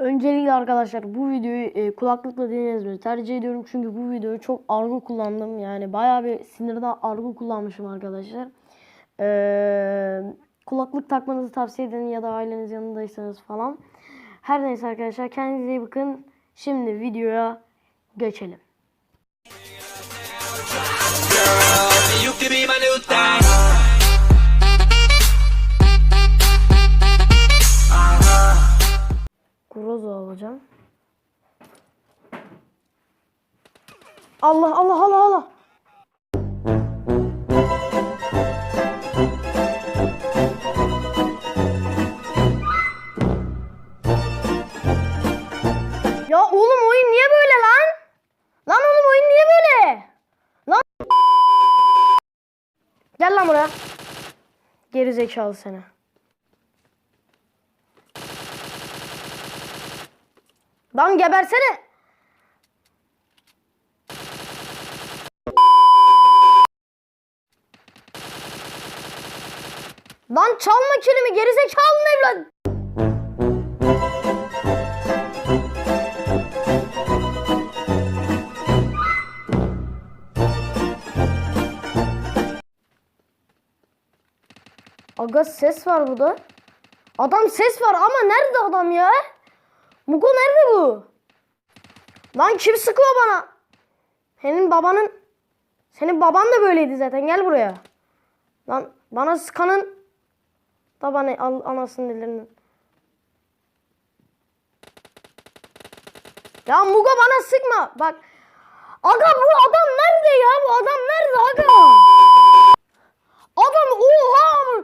Öncelikle arkadaşlar bu videoyu e, kulaklıkla dinlemenizi tercih ediyorum. Çünkü bu videoyu çok argo kullandım. Yani bayağı bir sinirden argo kullanmışım arkadaşlar. Ee, kulaklık takmanızı tavsiye ederim ya da aileniz yanındaysanız falan. Her neyse arkadaşlar kendinize iyi bakın. Şimdi videoya geçelim. You my new Groza alacağım. Allah Allah Allah Allah. Ya oğlum oyun niye böyle lan? Lan oğlum oyun niye böyle? Lan Gel lan buraya. Geri zekalı seni. Lan gebersene. Lan çalma kilimi gerizekalı evlat. Aga ses var burada. Adam ses var ama nerede adam ya? Mugo nerede bu? Lan kim sıkıyor bana? Senin babanın... Senin baban da böyleydi zaten gel buraya. Lan bana sıkanın... Da bana al, anasının ellerinin. Ya Mugo bana sıkma. Bak. Aga bu adam nerede ya? Bu adam nerede aga? Adam oha!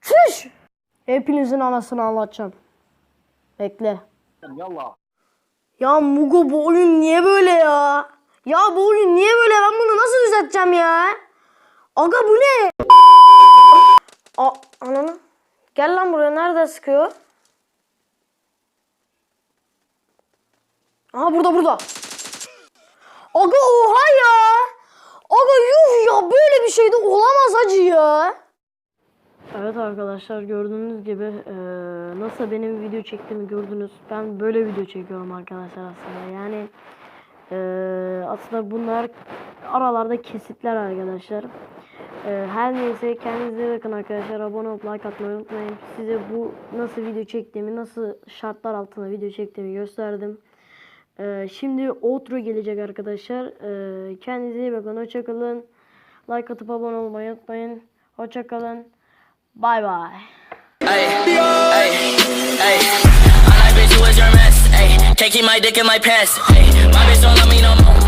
Çüş! Hepinizin anasını anlatacağım. Bekle. Yallah. Ya Mugo bu oyun niye böyle ya? Ya bu oyun niye böyle? Ben bunu nasıl düzelteceğim ya? Aga bu ne? A ananı. Gel lan buraya. Nerede sıkıyor? Aha burada burada. Aga oha ya. Aga yuh ya böyle bir şey de olamaz acı ya. Evet arkadaşlar gördüğünüz gibi eee, nasıl benim video çektiğimi gördünüz. Ben böyle video çekiyorum arkadaşlar aslında. Yani eee, aslında bunlar aralarda kesitler arkadaşlar. Eee, her neyse kendinize bakın arkadaşlar. Abone olup like atmayı unutmayın. Size bu nasıl video çektiğimi, nasıl şartlar altında video çektiğimi gösterdim. Eee, şimdi outro gelecek arkadaşlar. Eee, kendinize iyi bakın. Hoşçakalın. Like atıp abone olmayı unutmayın. Hoşçakalın. Bye bye. Ay, ay, ay. I like bitch, you was your mess. Ay, can't keep my dick in my pants. Ay, my bitch don't love me no